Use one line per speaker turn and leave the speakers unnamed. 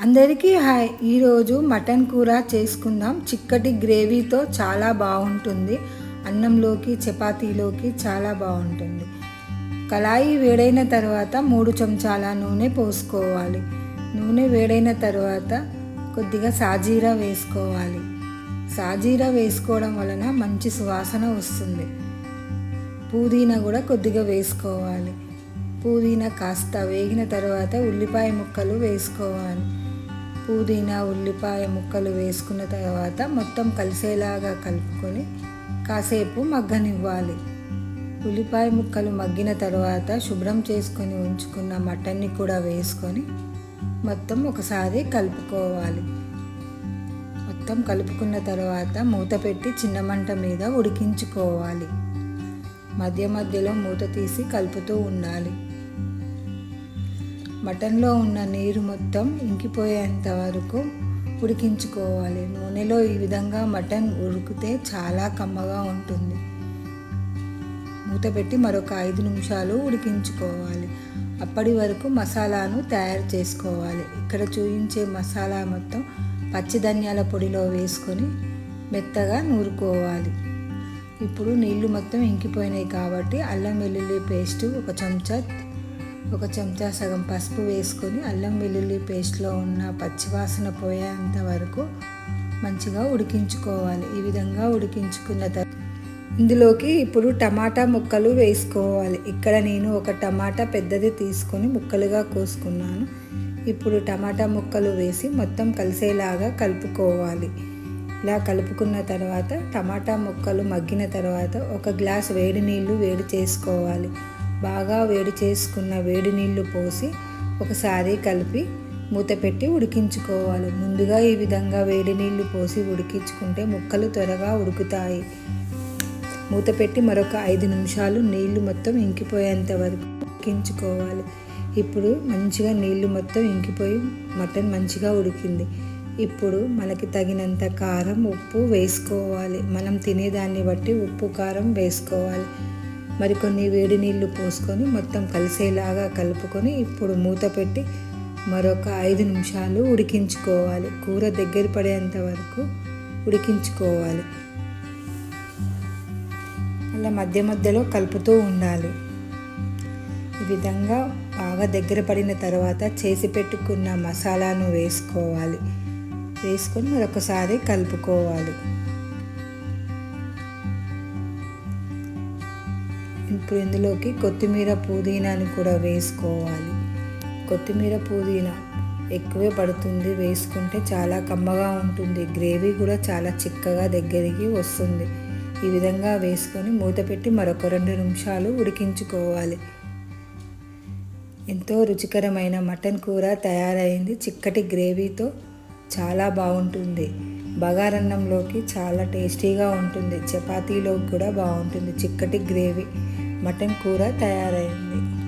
అందరికీ హాయ్. ఈరోజు మటన్ కూర చేసుకుందాం. చిక్కటి గ్రేవీతో చాలా బాగుంటుంది. అన్నంలోకి చపాతీలోకి చాలా బాగుంటుంది. కళాయి వేడైన తర్వాత మూడు చెంచాల నూనె పోసుకోవాలి. నూనె వేడైన తర్వాత కొద్దిగా సాజీరా వేసుకోవాలి. సాజీరా వేసుకోవడం వలన మంచి సువాసన వస్తుంది. పుదీనా కూడా కొద్దిగా వేసుకోవాలి. పుదీనా కాస్త వేగిన తర్వాత ఉల్లిపాయ ముక్కలు వేసుకోవాలి. పుదీనా ఉల్లిపాయ ముక్కలు వేసుకున్న తర్వాత మొత్తం కలిసేలాగా కలుపుకొని కాసేపు మగ్గనివ్వాలి. ఉల్లిపాయ ముక్కలు మగ్గిన తర్వాత శుభ్రం చేసుకొని ఉంచుకున్న మటన్ని కూడా వేసుకొని మొత్తం ఒకసారి కలుపుకోవాలి. మొత్తం కలుపుకున్న తర్వాత మూత పెట్టి చిన్న మంట మీద ఉడికించుకోవాలి. మధ్య మధ్యలో మూత తీసి కలుపుతూ ఉండాలి. మటన్లో ఉన్న నీరు మొత్తం ఇంకిపోయేంత వరకు ఉడికించుకోవాలి. నూనెలో ఈ విధంగా మటన్ ఉడికితే చాలా కమ్మగా ఉంటుంది. మూత పెట్టి మరొక ఐదు నిమిషాలు ఉడికించుకోవాలి. అప్పటి వరకు మసాలాను తయారు చేసుకోవాలి. ఇక్కడ చూపించే మసాలా మొత్తం పచ్చి ధనియాల పొడిలో వేసుకొని మెత్తగా నూరుకోవాలి. ఇప్పుడు నీళ్ళు మొత్తం ఇంకిపోయినాయి కాబట్టి అల్లం వెల్లుల్లి పేస్ట్ ఒక చెంచా ఒక చెంచా సగం పసుపు వేసుకొని అల్లం వెల్లుల్లి పేస్ట్లో ఉన్న పచ్చివాసన పోయేంత వరకు మంచిగా ఉడికించుకోవాలి. ఈ విధంగా ఉడికించుకున్న తర్వాత ఇందులోకి ఇప్పుడు టమాటా ముక్కలు వేసుకోవాలి. ఇక్కడ నేను ఒక టమాటా పెద్దది తీసుకొని ముక్కలుగా కోసుకున్నాను. ఇప్పుడు టమాటా ముక్కలు వేసి మొత్తం కలిసేలాగా కలుపుకోవాలి. ఇలా కలుపుకున్న తర్వాత టమాటా ముక్కలు మగ్గిన తర్వాత ఒక గ్లాస్ వేడి నీళ్ళు వేడి చేసుకోవాలి. బాగా వేడి చేసుకున్న వేడి నీళ్ళు పోసి ఒకసారి కలిపి మూత పెట్టి ఉడికించుకోవాలి. ముందుగా ఈ విధంగా వేడి నీళ్ళు పోసి ఉడికించుకుంటే ముక్కలు త్వరగా ఉడుకుతాయి. మూత పెట్టి మరొక ఐదు నిమిషాలు నీళ్ళు మొత్తం ఇంకిపోయేంత వరకు ఉడికించుకోవాలి. ఇప్పుడు మంచిగా నీళ్ళు మొత్తం ఇంకిపోయి మటన్ మంచిగా ఉడికింది. ఇప్పుడు మనకి తగినంత కారం ఉప్పు వేసుకోవాలి. మనం తినేదాన్ని బట్టి ఉప్పు కారం వేసుకోవాలి. మరికొన్ని వేడి నీళ్ళు పోసుకొని మొత్తం కలిసేలాగా కలుపుకొని ఇప్పుడు మూత పెట్టి మరొక ఐదు నిమిషాలు ఉడికించుకోవాలి. కూర దగ్గర పడేంత వరకు ఉడికించుకోవాలి. అలా మధ్య మధ్యలో కలుపుతూ ఉండాలి. ఈ విధంగా బాగా దగ్గర పడిన తర్వాత చేసి పెట్టుకున్న మసాలాను వేసుకోవాలి. వేసుకొని మరొకసారి కలుపుకోవాలి. ఇప్పుడు ఇందులోకి కొత్తిమీర పుదీనాని కూడా వేసుకోవాలి. కొత్తిమీర పుదీనా ఎక్కువే పడుతుంది. వేసుకుంటే చాలా కమ్మగా ఉంటుంది. గ్రేవీ కూడా చాలా చిక్కగా దగ్గరికి వస్తుంది. ఈ విధంగా వేసుకొని మూత పెట్టి మరొక రెండు నిమిషాలు ఉడికించుకోవాలి. ఎంతో రుచికరమైన మటన్ కూర తయారైంది. చిక్కటి గ్రేవీతో చాలా బాగుంటుంది. బగారన్నంలోకి చాలా టేస్టీగా ఉంటుంది. చపాతీలోకి కూడా బాగుంటుంది. చిక్కటి గ్రేవీ. మటన్ కూర తయారైంది.